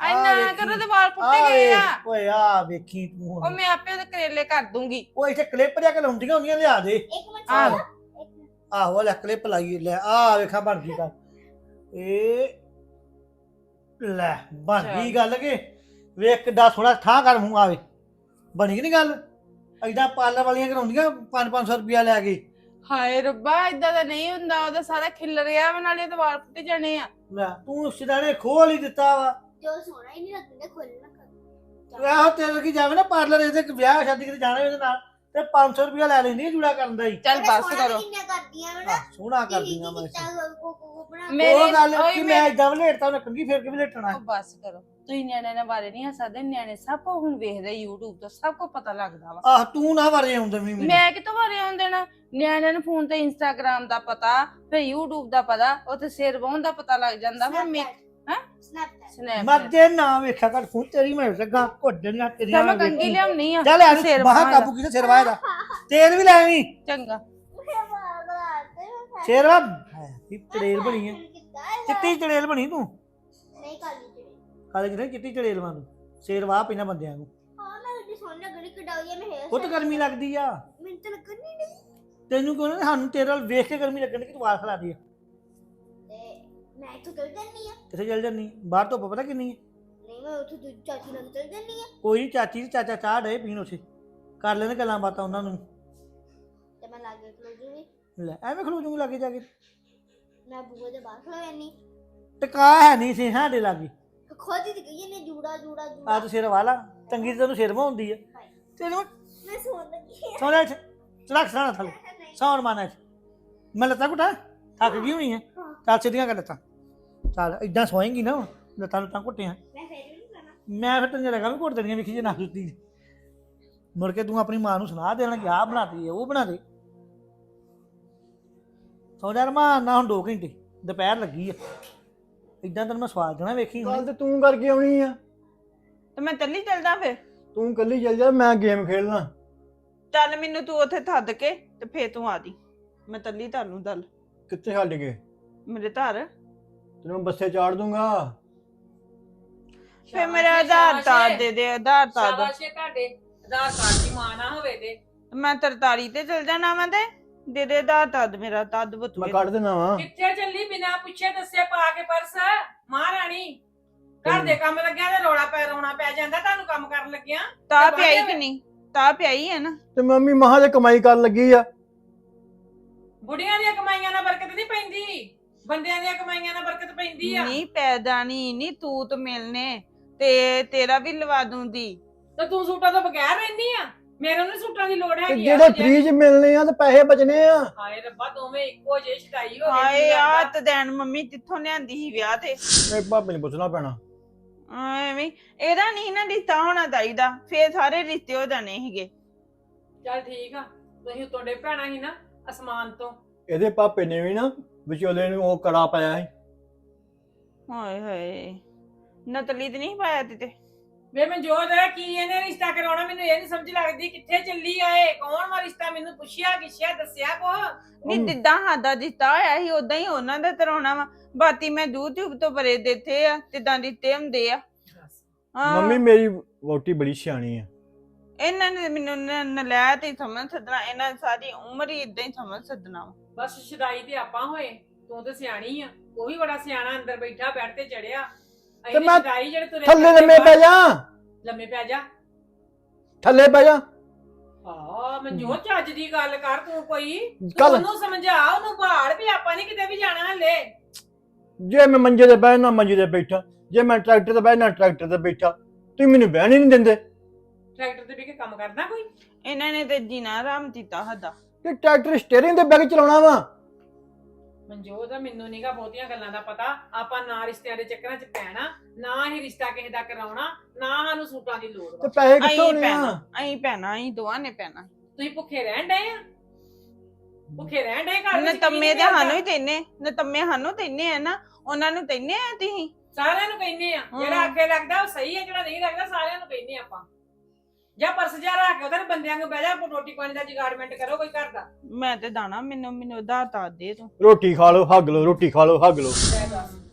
ਐ ਆ ਨਾ ਵੇਖੀ। ਕਰੋ ਤੇ ਵਾਲ ਪੁੱਟੇ ਆ ਗਏ ਆ। ਵੇਖ ਓਏ ਆ ਵੇਖੀ ਤੂੰ ਉਹ ਹੁਣ ਮੈਂ ਆਪੇ ਉਹਦੇ ਕਰੇਲੇ ਕਰ ਦੂੰਗੀ। ਉਹ ਇੱਥੇ ਕਲਿੱਪ ਜਿਹਾ ਕਿ ਲਾਉਂਦੀਆਂ ਹੁੰਦੀਆਂ ਲਿਆ ਦੇ। ਇੱਕ ਮਿੰਟ ਆ ਸੁਣੋ। ਇੱਕ ਮਿੰਟ। ਆਹੋ ਲੈ ਕਲਿੱਪ ਲਾਈਏ ਲੈ ਆ ਵੇਖਾਂ ਬਣ ਗਈ ਗੱਲ ਇਹ ਲੈ ਬਣ ਗਈ ਗੱਲ ਕਿ? ਵੇਖ ਕਿੱਡਾ ਸੋਹਣਾ ਠਾਂ ਕਰ ਮੂੰਹ ਆਵੇ। ਬਣੀ ਕਿ ਨਹੀਂ ਗੱਲ? ਐਦਾਂ ਪਾਰਲਰ ਵਾਲੀਆਂ ਕਰਾਉਂਦੀਆਂ 5-500 ਰੁਪਿਆ ਲੈ ਕੇ। ਹਾਏ ਰੱਬਾ ਇਦਾਂ ਦਾ ਨਹੀਂ ਹੁੰਦਾ। ਉਹਦਾ ਸਾਰਾ ਖਿਲ ਰਿਹਾ ਵਾ ਨਾਲੇ ਤੇ ਵਾਲ ਪੁੱਟੇ ਜਾਣੇ ਆ। ਲੈ ਤੂੰ ਸਿਧਾਣੇ ਖੋਲ ਹੀ ਦਿੱਤਾ ਵਾ। ਜੋ ਸੋਹਣਾ ਹੀ ਨਹੀਂ ਲੱਗਦਾ ਖੋਲਣਾ ਕਰ। ਆਹੋ ਤੇਰੇ ਕੀ ਜਾਵੇ ਨਾ ਪਾਰਲਰ ਇਹਦੇ ਇੱਕ ਵਿਆਹ ਸ਼ਾਦੀ ਕਿਤੇ ਜਾਣਾ ਇਹਦੇ ਨਾਲ। ਤੇ 500 ਰੁਪਿਆ ਲੈ ਲੈਂਦੀ ਆ ਜੂੜਾ ਕਰਨ ਦਾ ਹੀ। ਚੱਲ ਬਸ ਕਰੋ। ਕਿੰਨਾ ਕਰਦੀਆਂ ਵਾ ਨਾ ਆਹ, ਸੋਹਣਾ ਕਰਦੀਆਂ ਮੈਂ ਉਹ ਗੱਲ ਉਹੀ ਕਿ ਮੈਂ- ਇਦਾਂ ਵਲੇਟਤਾ ਉਹਨੇ ਕੰਗੀ ਫੇਰ ਕੇ ਵਲੇਟਣਾ। ਉਹ ਬਸ ਕਰੋ। ਤੁਸੀਂ ਨਿਆਣਿਆਂ ਦੇ ਬਾਰੇ ਨਹੀਂ ਹੱਸਦੇ ਨਿਆਣੇ ਸਭ ਕੁਝ ਹੁਣ ਵੇਖਦੇ YouTube ਤੋਂ ਸਭ ਕੁਝ ਪਤਾ ਲੱਗਦਾ ਵਾ। ਆਹ ਤੂੰ ਨਾ ਵਰੇ ਆਉਂਦੇ ਵੀ ਮੈਨੂੰ। ਮੈਂ ਕਿਤੋਂ ਬਾਰੇ ਆਉਣ ਦੇਣਾ? ਨਿਆਣਿਆਂ ਨੂੰ ਫੋਨ ਤੇ Instagram ਦਾ ਪਤਾ ਫਿਰ YouTube ਦਾ ਪਤਾ ਉੱਥੇ ਸਿਰ ਵਾਹੁਣ ਦਾ ਪਤਾ ਲੱਗ ਜਾਂਦਾ ਫਿਰ ਮੈਂ ਸਨੈਪ ਮਰਦੇ ਨਾ ਵੇਖਿਆ ਕਰ ਫੋਨ ਤੇਰੀ ਮੈਂ ਲੱਗਾ ਘੋੜਨੀਆਂ ਤੇਰੀਆਂ ਮੈਂ ਵੇਖੀ। ਕੰਗੀ ਲਿਆਉਣੀ ਆ ਚੱਲ ਸਿਰ ਬਾਹਰ ਕਾਬੂ ਕੀਤਾ ਸਿਰ ਵਾਏ ਦਾ। ਤੇਲ ਵੀ ਲੈ ਆਵੀਂ। ਚੰਗਾ। ਸਿਰ ਵਾ ਕੀ ਚੜੇਲ ਬਣੀ ਹੈ ਚਿੱਟੀ ਚੜੇਲ ਬਣੀ ਤੂੰ? ਨਹੀਂ ਕਾਲੀ ਕਾਲੇ ਕਿਤੇ ਚਿੱਟੀ ਚੜੇਲ ਵਾਂ ਤੂੰ ਸਿਰ ਵਾਹ ਪੈਣਾ ਬੰਦਿਆਂ ਨੂੰ। ਹਾਂ ਉਹ ਤਾਂ ਗਰਮੀ ਲੱਗਦੀ ਆ। ਮੈਨੂੰ ਤਾਂ ਲੱਗਣੀ ਨਹੀਂ ਤੈਨੂੰ ਕਿਉਂ ਨਾ ਸਾਨੂੰ ਤੇਰੇ ਨਾਲ ਵੇਖ ਕੇ ਗਰਮੀ ਲੱਗਣ ਕਿ ਤੂੰ ਵਾਲ ਖਲਾ ਦੀ ਆ। ਤੇ ਮੈਂ ਇੱਥੋਂ ਚਲ ਜਾਂਦੀ ਆ। ਕਿੱਥੇ ਚੱਲ ਜੰਨੀ ਬਾਹਰ ਧੁੱਪ ਪਤਾ ਕਿੰਨੀ ਹੈ? ਨਹੀਂ ਮੈਂ ਉੱਥੋਂ ਦੂਜੀ ਚਾਚੀ ਨਾਲ ਚਲ ਜਾਂਦੀ ਆ। ਕੋਈ ਨੀ, ਚਾਚੀ ਤੇ ਚਾਚਾ ਚਾਹ ਡੇ ਪੀਣ ਉਸੇ ਕਰ ਲੈਣ ਗੱਲਾਂ ਬਾਤਾਂ ਉਹਨਾਂ ਨੂੰ ਤੇ ਮੈਂ ਲਾਗੇ ਖਲੋ ਜੂਗੀ। ਲੈ ਐਵੇਂ ਖਲੋ ਜੂਗੀ ਲਾਗੇ ਜਾ ਕੇ। ਮੈਂ ਬੂਹੇ ਦੇ ਬਾਹਰ ਖਲੋ ਜਾਂਦੀ। ਟਕਾ ਹੈ ਨਹੀਂ ਸੀ ਸਾਡੇ ਲਾਗੇ। ਖੁਦ ਤੇ ਕਹੀ ਇਹਨੇ ਜੂੜਾ ਜੂੜਾ ਆ ਜੂੜਾ ਤੂੰ ਸਿਰ ਵਾਲਾ ਚੰਗੀ ਤੇ ਤੈਨੂੰ ਸਿਰ ਹੁੰਦੀ ਆ। ਤੈਨੂੰ ਮੈਂ ਸੌਣ ਲੱਗੀ ਆ। ਸੋਣਾ ਇੱਥੇ ਚੜਕ ਸਾਣਾ ਥੱਲੇ। ਨਹੀਂ। ਸੌਣ ਮਾਨਾ ਮੈਂ ਲੱਤਾਂ ਘੁੱਟਾਂ ਥੱਕ ਗਈ ਹੋਣੀ ਹੈ। ਚੱਲ ਸਿੱਧੀਆਂ ਕਰ ਲੱਤਾਂ। ਚੱਲ ਇਦਾਂ ਸੋਏਂਗੀ ਨਾ ਲੱਤਾਂ ਲੁੱਤਾਂ ਘੁੱਟੀਆਂ। ਮੈਂ ਫੇਰ ਵੀ ਨਹੀਂ ਕਰਨਾ ਮੈਂ ਫਿਰ ਤੈਨੂੰ ਲਗਾ ਵੀ ਘੁੱਟ ਦੇਣੀਆਂ ਵੇਖੀ ਜੇ ਨਾ ਸੁੱਤੀ। ਮੁੜ ਕੇ ਤੂੰ ਆਪਣੀ ਮਾਂ ਨੂੰ ਸੁਣਾ ਦੇਣਾ ਕਿ ਆਹ ਬਣਾਤੀ ਹੈ ਉਹ ਬਣਾ ਦੇ। ਸੌ ਜਾ ਰਮਾ ਨਾ ਹੁਣ 2 ਘੰਟੇ ਦੁਪਹਿਰ ਲੱਗੀ ਆ। ਇਦਾਂ ਤੈਨੂੰ ਮੈਂ ਸਵਾਲ ਦੇਣਾ ਵੇਖੀ ਹੁਣ। ਕੱਲ ਤੇ ਤੂੰ ਕਰਕੇ ਆਉਣੀ ਆ। ਤੇ ਮੈਂ ਚੱਲੀ ਚੱਲਦਾ ਫਿਰ? ਤੂੰ ਕੱਲੀ ਚੱਲ ਜਾ ਮੈਂ ਗੇਮ ਖੇਡਣਾ। ਚੱਲ ਮੈਨੂੰ ਤੂੰ ਉੱਥੇ ਥੱਦ ਕੇ ਤੇ ਫੇਰ ਤੂੰ ਆ ਦੀ। ਮੈਂ ਤੱਲੀ ਤੁਹਾਨੂੰ ਦਲ। ਕਿੱਥੇ ਛੱਡ ਗਏ ਮੇਰੇ ਧਰ ਤੈਨੂੰ ਬੱਸੇ ਚਾੜ ਦੂੰਗਾ। ਫੇਰ ਮੇਰੇ ਆਧਾਰ ਕਾਰਡ ਦੇ ਦੇ ਆਧਾਰ ਕਾਰਡ। ਸ਼ਾਬਾਸ਼ੇ ਤੁਹਾਡੇ ਆਧਾਰ ਕਾਰਡ ਦੀ ਮਾਂ ਨਾ ਹੋਵੇ ਤੇ। ਮੈਂ ਤਰਤਾਰੀ ਤੇ ਚਲ ਜਾਣਾ ਮੈਂ ਤੇ। ਦੇ ਦੇ ਆਧਾਰ ਕਾਰਡ ਮੇਰਾ ਤਦ ਮੈਂ ਕੱਢ ਦੇਣਾ ਵਾ। ਕਿੱਥੇ ਚੱਲੀ ਬਿਨਾ ਪੁੱਛੇ ਦੱਸੇ ਪਾ ਕੇ ਪਰਸ? ਮਹਾਰਾਣੀ ਘਰ ਦੇ ਕੰਮ ਲੱਗਿਆ ਤੇ ਰੋਣਾ ਪੈ ਰੋਣਾ ਪੈ ਜਾਂਦਾ ਤੁਹਾਨੂੰ ਕੰਮ ਕਰਨ ਲੱਗਿਆ। ਤਾਂ ਤੇ ਪਿਆਈ ਬਾਅਦ ਕਿ ਨਹੀਂ? ਤਾਂ ਪਿਆਈ ਹੈ ਨਾ। ਤੇ ਮੰਮੀ ਮਹਾਂ ਦੇ ਕਮਾਈ ਕਰਨ ਲੱਗੀ ਆ। ਬੁੜੀਆਂ ਦੀਆਂ ਕਮਾਈਆਂ ਨਾਲ ਬਰਕਤ ਨਹੀਂ ਪੈਂਦੀ। ਬੰਦਿਆਂ ਦੀਆਂ ਕਮਾਈਆਂ ਨਾਲ ਬਰਕਤ ਪੈਂਦੀ ਆ। ਨਹੀਂ ਪੈਦਾ ਨਹੀਂ ਨਹੀਂ ਤੂਤ ਮਿਲਨੇ ਤੇ ਤੇਰਾ ਵੀ ਲਵਾ ਦੂੰਦੀ। ਤੇ ਤੂੰ ਸੂਟਾਂ ਤੋਂ ਬਗੈਰ ਰਹਿਨੀ ਆ? ਮੇਰੇ ਨੂੰ ਸੂਟਾਂ ਦੀ ਲੋੜ ਤੇ ਹੈਗੀ ਜਿਹੜੇ ਫ੍ਰੀ ਚ ਮਿਲਨੇ ਆ ਤੇ ਪੈਸੇ ਬਚਨੇ ਆ। ਹਾਏ ਰੱਬਾ ਦੋਵੇਂ ਇੱਕੋ ਜਿਹੇ ਛਟਾਈ ਹੋ ਹਾਏ ਆ ਤੇ ਦੇਣ ਮੰਮੀ ਕਿੱਥੋਂ ਲਿਆਂਦੀ ਸੀ ਵਿਆਹ ਤੇ। ਮੇਰੇ ਭਾਪੇ ਨੂੰ ਪੁੱਛਣਾ ਪੈਣਾ। ਐਵੇਂ ਇਹਦਾ ਨਹੀਂ ਨਾ ਰਿਸ਼ਤਾ ਹੋਣਾ ਚਾਹੀਦਾ ਫੇਰ ਸਾਰੇ ਰਿਸ਼ਤੇ ਹੋ ਜਾਣੇ ਸੀਗੇ। ਚੱਲ ਠੀਕ ਆ ਤੁਸੀਂ ਉਤੋਂ ਡੇ ਭੈਣਾ ਸੀ ਨਾ ਅਸਮਾਨ ਤੋਂ। ਇਹਦੇ ਭਾਪੇ ਨੇ ਵੀ ਨਾ ਵਿਚੋਲੇ ਨੂੰ ਉਹ ਕੜਾ ਪਾਇਆ ਸੀ। ਹਾਏ ਹਾਏ ਨਤਲੀ ਤੇ ਨਹੀਂ ਪਾਇਆ ਤੇ ਵੇ ਮਨਜੋਤ ਕੀ ਇਹਨੇ ਰਿਸ਼ਤਾ ਕਰਾਉਣਾ ਮੈਨੂੰ ਇਹ ਨਹੀਂ ਸਮਝ ਲੱਗਦੀ ਕਿੱਥੇ ਚੱਲੀ ਆਏ ਕੌਣ ਵਾ ਰਿਸ਼ਤਾ ਮੈਨੂੰ ਪੁੱਛਿਆ ਗਿੱਛਿਆ ਦੱਸਿਆ ਕੋ ਨਹੀਂ ਜਿੱਦਾਂ ਸਾਡਾ ਰਿਸ਼ਤਾ ਹੋਇਆ ਸੀ ਉਦਾਂ ਹੀ ਉਹਨਾਂ ਦਾ ਤਰਾਉਣਾ ਵਾ। ਬਾਤੀ ਮੈਂ YouTube ਤੋਂ ਬਰੇ ਦਿੱਤੇ ਆ ਤਿੱਦਾਂ ਦਿੱਤੇ ਹੁੰਦੇ ਆ। ਹਾਂ। ਮੰਮੀ ਮੇਰੀ ਵੋਟੀ ਬੜੀ ਸਿਆਣੀ ਆ। ਇਹਨਾਂ ਨੇ ਮੈਨੂੰ ਨ- ਨਲਾਇਕ ਹੀ ਸਮਝ ਸੱਦਣਾ ਇਹਨਾਂ ਨੇ ਸਾਰੀ ਉਮਰ ਹੀ ਇਦਾਂ ਹੀ ਸਮਝ ਸੱਦਣਾ ਵਾ। ਬਸ ਸ਼ਦਾਈ ਤੇ ਆਪਾਂ ਹੋਏ ਤੂੰ ਤੇ ਸਿਆਣੀ ਆ ਉਹ ਵੀ ਬੜਾ ਸਿਆਣਾ ਅੰਦਰ ਬੈਠਾ ਬੈਠ ਤੇ ਚੜਿਆ। ਤੇ ਮੈਂ ਸ਼ਦਾਈ ਜਿਹੜੇ ਤੁਰੇ ਥੱਲੇ ਫਿਰਦੇ ਲੰਮੇ ਪੈ ਬਾਹਰ- ਜਾ। ਲੰਮੇ ਪੈ ਜਾ। ਥੱਲੇ ਪੈ ਜਾ। ਹਾਂ ਮਨਜੋਤ ਚੱਜ ਦੀ ਗੱਲ ਕਰ ਤੂੰ ਕੋਈ। ਤੂੰ ਕੱਲ ਉਹਨੂੰ ਸਮਝਾ ਉਹਨੂੰ ਬਾਹਰ ਵੀ ਆਪਾਂ ਨਹੀਂ ਕਿਤੇ ਵੀ ਜਾਣਾ ਹਲੇ। ਜੇ ਮੈਂ ਮੰਜੇ ਤੇ ਬਹਿ ਨਾ ਮੰਜੇ ਤੇ ਬੈਠਾ। ਜੇ ਮੈਂ ਟਰੈਕਟਰ ਤੇ ਬਹਿ ਨਾ ਟਰੈਕਟਰ ਤੇ ਬੈਠਾ। ਤੁਸੀਂ ਮੈਨੂੰ ਬਹਿਣ ਹੀ ਨਹੀਂ ਦਿੰਦੇ। ਟਰੈਕਟਰ ਤੇ ਵੀ ਕੇ ਕੰਮ ਕਰਦਾ ਕੋਈ? ਇਹਨਾਂ ਨੇ ਤੇ ਜੀਣਾ ਆਰਾਮ ਦਿੱਤਾ ਹੱਦਾ ਕਿ ਟਰੈਕਟਰ ਸਟੀਅਰਿੰਗ ਤੇ ਬਹਿ ਕੇ ਚਲਾਉਣਾ ਵਾ? ਮਨਜੋਤ ਮੈਨੂੰ ਨੀਗਾ ਬਹੁਤੀਆਂ ਗੱਲਾਂ ਦਾ ਪਤਾ। ਆਪਾਂ ਨਾ ਰਿਸ਼ਤਿਆਂ ਦੇ ਚੱਕਰਾਂ 'ਚ ਪੈਣਾ ਨਾ ਹੀ ਰਿਸ਼ਤਾ ਕਿਸੇ ਦਾ ਕਰਾਉਣਾ ਨਾ ਸਾਨੂੰ ਸੂਟਾਂ ਦੀ ਲੋੜ ਤੇ ਵਾ। ਪੈਸੇ ਕਿੱਥੋਂ ਪੈਣਾ ਆ? ਅਹੀਂ ਪੈਣਾ ਅਹੀਂ ਦੋਵਾਂ ਨੇ ਪੈਣਾ। ਤੁਸੀਂ ਭੁੱਖੇ ਰਹਿਣ ਡਏ ਆ? ਭੁੱਖੇ ਰਹਿਣ ਡਏ ਘਰ ਵਿੱਚ? ਨਤੰਮੇ ਕੀ ਤੇ ਨੀ ਸਾਨੂੰ ਹੀ? ਤੈਨੇ ਨਤੰਮੇ ਸਾਨੂੰ ਤੈਨੇ ਆ ਨਾ ਉਹਨਾਂ ਨੂੰ ਤੈਨੇ ਆ ਤੁਸੀਂ? ਸਾਰਿਆਂ ਨੂੰ ਕਹਿੰਨੇ ਆ। ਜਿਹੜਾ ਅੱਗੇ ਲੱਗਦਾ ਉਹ ਸਹੀ ਹੈ ਜਿਹੜਾ ਨਹੀਂ ਲੱਗਦਾ ਸਾਰਿਆਂ ਨੂੰ ਕਹਿੰਨੇ ਆਪਾਂ। ਜਾਂ ਪਰਸ ਜਾ ਰੱਖ ਕੇ ਉਹਦੇ ਬੰਦਿਆਂ ਨੂੰ ਬਹਿ ਜਾ ਰੋਟੀ ਪਾਣੀ ਦਾ ਜੁਗਾੜਮੈਂਟ ਕਰੋ ਕੋਈ ਘਰ ਦਾ। ਮੈਂ ਤੇ ਦਾਣਾ ਮੈਨੂੰ ਮੈਨੂੰ ਉਧਾਰ ਤਾਂ ਦੇ ਤੂੰ। ਰੋਟੀ ਖਾ ਲਓ ਹੱਗ ਲਓ ਰੋਟੀ ਖਾ ਲਓ ਹੱਗ ਲਓ। ਲੈ ਦੱਸ।